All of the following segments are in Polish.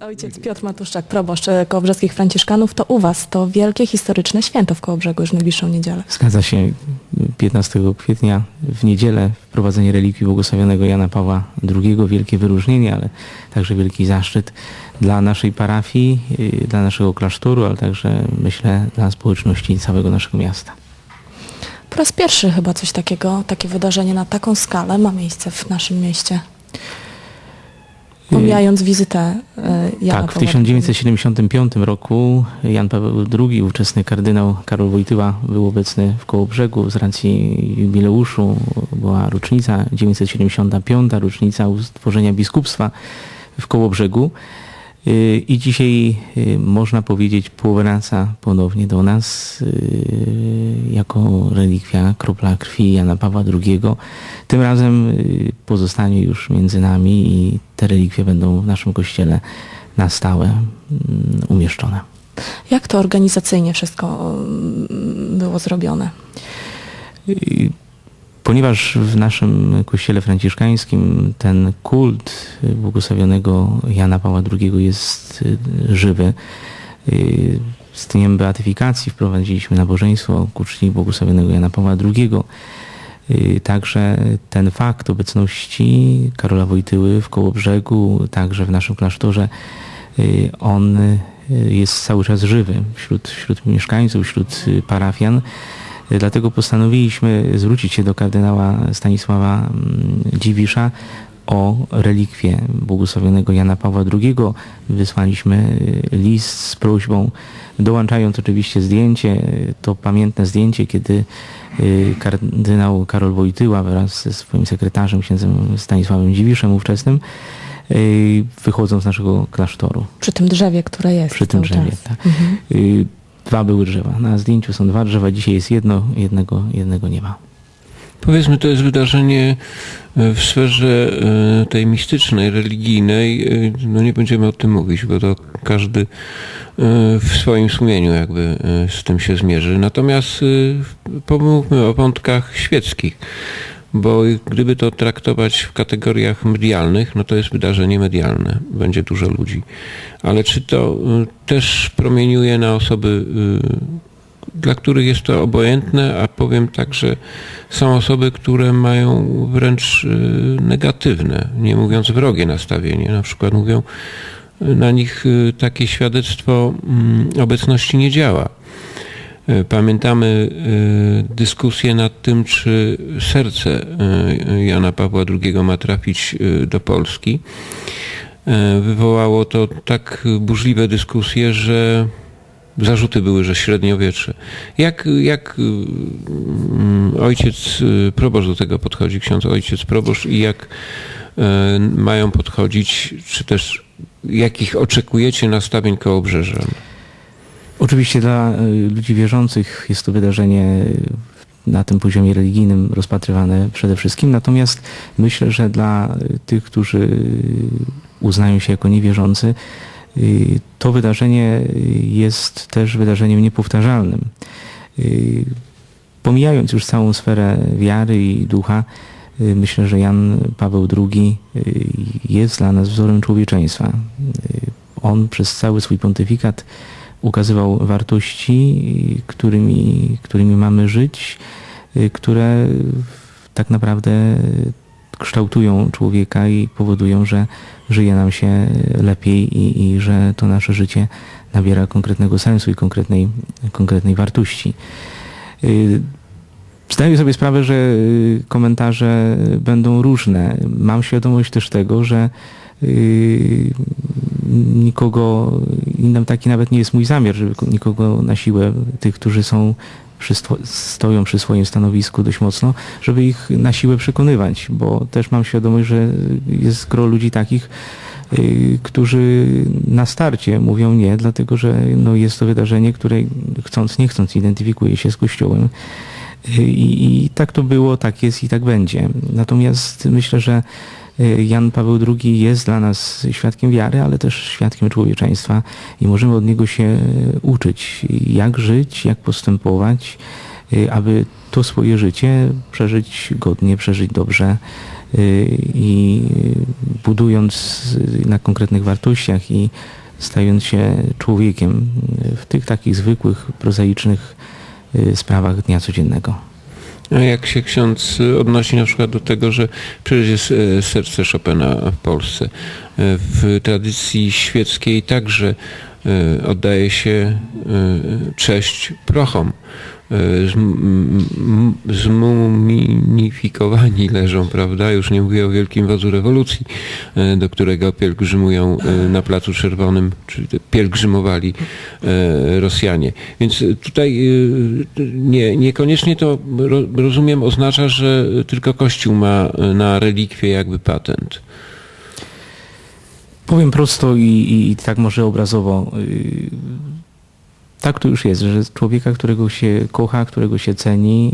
Ojciec Piotr Matuszczak, proboszcz e, kołobrzeskich Franciszkanów, to u Was to wielkie historyczne święto w Kołobrzegu już w najbliższą niedzielę. Zgadza się. 15 kwietnia w niedzielę wprowadzenie relikwii błogosławionego Jana Pawła II. Wielkie wyróżnienie, ale także wielki zaszczyt dla naszej parafii, yy, dla naszego klasztoru, ale także myślę dla społeczności całego naszego miasta. Po raz pierwszy chyba coś takiego, takie wydarzenie na taką skalę ma miejsce w naszym mieście. Pomijając wizytę e, Jana tak, w Pawła 1975 roku Jan Paweł II, ówczesny kardynał Karol Wojtyła był obecny w Kołobrzegu z racji jubileuszu. Była rocznica, 975. rocznica utworzenia biskupstwa w Kołobrzegu. Yy, I dzisiaj yy, można powiedzieć powraca ponownie do nas yy, jako relikwia kropla krwi Jana Pawła II. Tym razem pozostanie już między nami i te relikwie będą w naszym kościele na stałe mm, umieszczone. Jak to organizacyjnie wszystko mm, było zrobione? I Ponieważ w naszym kościele franciszkańskim ten kult błogosławionego Jana Pawła II jest y, żywy, y, z dniem beatyfikacji wprowadziliśmy nabożeństwo ku czci błogosławionego Jana Pawła II. Y, Także ten fakt obecności Karola Wojtyły w Kołobrzegu, także w naszym klasztorze, on jest cały czas żywy wśród, wśród mieszkańców, wśród parafian. Dlatego postanowiliśmy zwrócić się do kardynała Stanisława mm, Dziwisza o relikwie błogosławionego Jana Pawła II. Wysłaliśmy y, list z prośbą, dołączając oczywiście zdjęcie, y, to pamiętne zdjęcie, kiedy y, kardynał Karol Wojtyła wraz ze swoim sekretarzem, księdzem Stanisławem Dziwiszem ówczesnym, wychodzą z naszego klasztoru. Przy tym drzewie, które jest Przy tym drzewie, tak. Mhm. Dwa były drzewa. Na zdjęciu są dwa drzewa, dzisiaj jest jedno, jednego, jednego nie ma. Powiedzmy, to jest wydarzenie e, w sferze e, tej mistycznej, religijnej. E, No nie będziemy o tym mówić, bo to każdy w swoim sumieniu jakby z tym się zmierzy. Natomiast pomówmy o wątkach świeckich, bo gdyby to traktować w kategoriach medialnych, no to jest wydarzenie medialne, będzie dużo ludzi. Ale czy to e, też promieniuje na osoby e, dla których jest to obojętne, a powiem tak, że są osoby, które mają wręcz y, negatywne, nie mówiąc wrogie nastawienie. Na przykład mówią, y, na nich y, takie świadectwo mm, obecności nie działa. Y, Pamiętamy y, dyskusję nad tym, czy serce y, Jana Pawła II ma trafić do Polski. Wywołało to tak burzliwe dyskusje, że Zarzuty były, że średniowiecze. Jak, jak mm, ojciec proboszcz do tego podchodzi, ksiądz ojciec proboszcz i jak mają podchodzić, czy też jakich oczekujecie nastawień koło obrzeża? Oczywiście dla y, ludzi wierzących jest to wydarzenie na tym poziomie religijnym rozpatrywane przede wszystkim, natomiast myślę, że dla tych, którzy uznają się jako niewierzący, y, to wydarzenie jest też wydarzeniem niepowtarzalnym. Y, Pomijając już całą sferę wiary i ducha, y, myślę, że Jan Paweł II jest dla nas wzorem człowieczeństwa. On przez cały swój pontyfikat ukazywał wartości, którymi, którymi mamy żyć, y, które tak naprawdę kształtują człowieka i powodują, że żyje nam się lepiej i, i że to nasze życie nabiera konkretnego sensu i konkretnej, konkretnej wartości. Y, Zdaję sobie sprawę, że y, komentarze będą różne. Mam świadomość też tego, że nikogo, taki nawet nie jest mój zamiar, żeby ko- nikogo na siłę, tych, którzy są przy sto, stoją przy swoim stanowisku dość mocno, żeby ich na siłę przekonywać, bo też mam świadomość, że jest gro ludzi takich, y, którzy na starcie mówią nie, dlatego że no, jest to wydarzenie, które chcąc, nie chcąc identyfikuje się z Kościołem. I, I tak to było, tak jest i tak będzie. Natomiast myślę, że y, Jan Paweł II jest dla nas świadkiem wiary, ale też świadkiem człowieczeństwa i możemy od niego się y, uczyć, jak żyć, jak postępować, y, aby to swoje życie przeżyć godnie, przeżyć dobrze y, i budując y, na konkretnych wartościach i stając się człowiekiem y, w tych takich zwykłych, prozaicznych y, sprawach dnia codziennego. A jak się ksiądz y, odnosi na przykład do tego, że przecież jest e, serce Chopina w Polsce. W tradycji świeckiej także e, oddaje się cześć prochom. Zm- m- Zmumifikowani leżą, prawda? Już nie mówię o wielkim wodzu rewolucji, e, do którego pielgrzymują na Placu Czerwonym, czy te pielgrzymowali Rosjanie. Więc tutaj nie, niekoniecznie to ro, rozumiem oznacza, że tylko Kościół ma na relikwie jakby patent. Powiem prosto i, i tak może obrazowo. Tak to już jest, że człowieka, którego się kocha, którego się ceni,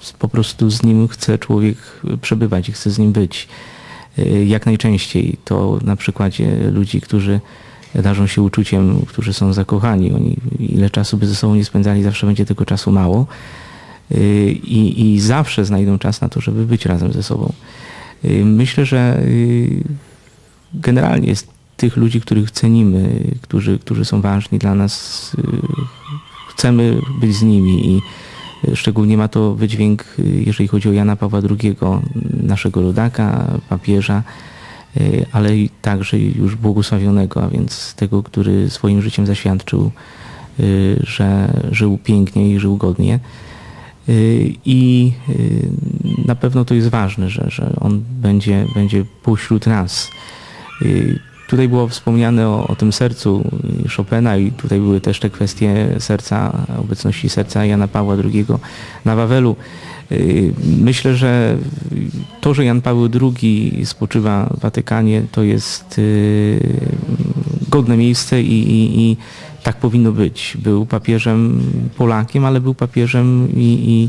yy, po prostu z nim chce człowiek przebywać i chce z nim być. Yy, Jak najczęściej. To na przykładzie ludzi, którzy darzą się uczuciem, którzy są zakochani. Oni ile czasu by ze sobą nie spędzali, zawsze będzie tego czasu mało. Yy, I, I zawsze znajdą czas na to, żeby być razem ze sobą. Myślę, że generalnie jest tych ludzi, których cenimy, którzy, którzy są ważni dla nas. y, Chcemy być z nimi i y, szczególnie ma to wydźwięk, y, jeżeli chodzi o Jana Pawła II, naszego rodaka, papieża, ale także już błogosławionego, a więc tego, który swoim życiem zaświadczył, że żył pięknie i żył godnie. I na pewno to jest ważne, że, że on będzie, będzie pośród nas. Tutaj było wspomniane o, o tym sercu Chopina i tutaj były też te kwestie serca, obecności serca Jana Pawła II na Wawelu. Y, Myślę, że to, że Jan Paweł II spoczywa w Watykanie, to jest y, godne miejsce i, i, i tak powinno być. Był papieżem Polakiem, ale był papieżem i, i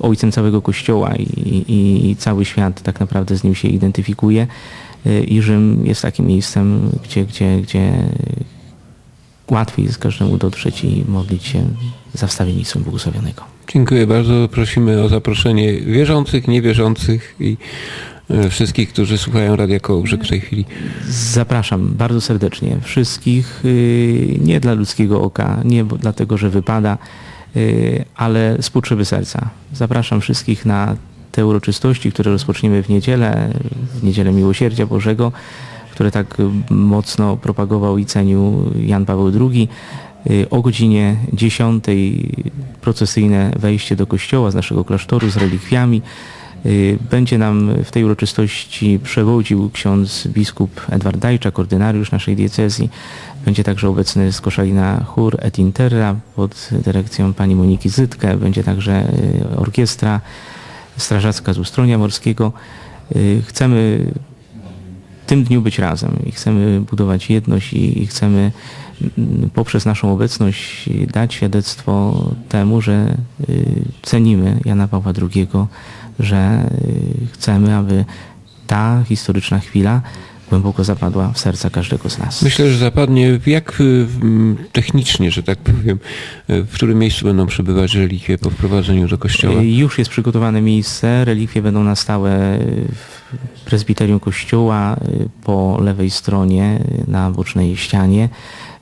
ojcem całego Kościoła i, i, i cały świat tak naprawdę z nim się identyfikuje. Y, I Rzym jest takim miejscem, gdzie, gdzie, gdzie łatwiej jest każdemu dotrzeć i modlić się za wstawiennictwem błogosławionego. Dziękuję bardzo. Prosimy o zaproszenie wierzących, niewierzących i e, wszystkich, którzy słuchają Radia Kołobrzeg w tej chwili. Zapraszam bardzo serdecznie wszystkich, y, nie dla ludzkiego oka, nie dlatego, że wypada, y, ale z potrzeby serca. Zapraszam wszystkich na te uroczystości, które rozpoczniemy w niedzielę, w niedzielę Miłosierdzia Bożego, które tak y, mocno propagował i cenił Jan Paweł II. Y, O godzinie 10 procesyjne wejście do kościoła z naszego klasztoru z relikwiami. Y, Będzie nam w tej uroczystości przewodził ksiądz biskup Edward Dajczak, ordynariusz naszej diecezji. Będzie także obecny z Koszalina chór Et Interra pod dyrekcją pani Moniki Zytkę. Będzie także y, orkiestra strażacka z Ustronia Morskiego. Y, Chcemy w tym dniu być razem i chcemy budować jedność i, chcemy mm, poprzez naszą obecność dać świadectwo temu, że cenimy Jana Pawła II, że y, chcemy, aby ta historyczna chwila głęboko zapadła w serca każdego z nas. Myślę, że zapadnie jak y, technicznie, że tak powiem, y, w którym miejscu będą przebywać relikwie po wprowadzeniu do kościoła. Już jest przygotowane miejsce, relikwie będą na stałe w prezbiterium kościoła po lewej stronie na bocznej ścianie.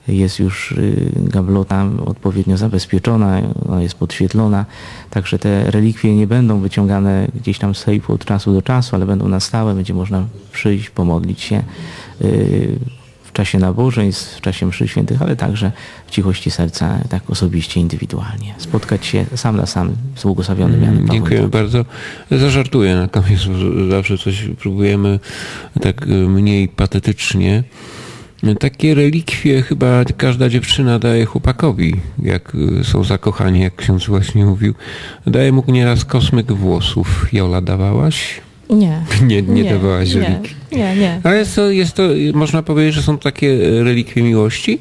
Jest już y, gablota odpowiednio zabezpieczona, ona jest podświetlona, także te relikwie nie będą wyciągane gdzieś tam z sejfu od czasu do czasu, ale będą na stałe, będzie można przyjść, pomodlić się y, w czasie nabożeństw, w czasie mszy świętych, ale także w cichości serca, tak osobiście, indywidualnie. Spotkać się sam na sam z błogosławionym Janem Pawłem Dziękujemy II. bardzo. Zażartuję na koniec, zawsze coś próbujemy tak y, mniej patetycznie. Takie relikwie chyba każda dziewczyna daje chłopakowi, jak y, są zakochani, jak ksiądz właśnie mówił. Daje mu nieraz kosmyk włosów. Jola dawałaś? Nie. Nie, nie, dawałaś nie, relikwi. nie, nie. Ale jest to, jest to, można powiedzieć, że są takie y, relikwie miłości?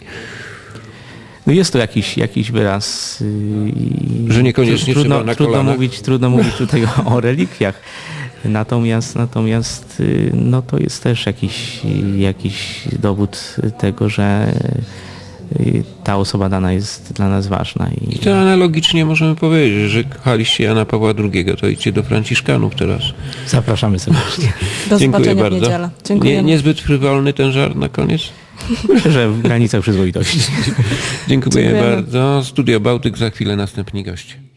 No jest to jakiś, jakiś wyraz. yy, Że niekoniecznie trudno, trudno mówić, trudno mówić tutaj o, o relikwiach. Natomiast, natomiast yy, no to jest też jakiś, jakiś dowód tego, że y, ta osoba dana jest dla nas ważna. I, I to analogicznie możemy powiedzieć, że kochaliście Jana Pawła II, to idźcie do Franciszkanów teraz. zapraszamy serdecznie. Do Dziękuję bardzo. niedzielę. Nie, niezbyt frywolny ten żart na koniec? Myślę, że w granicach przyzwoitości. Dziękuję Dziękujemy. bardzo. Studio Bałtyk, za chwilę następni goście.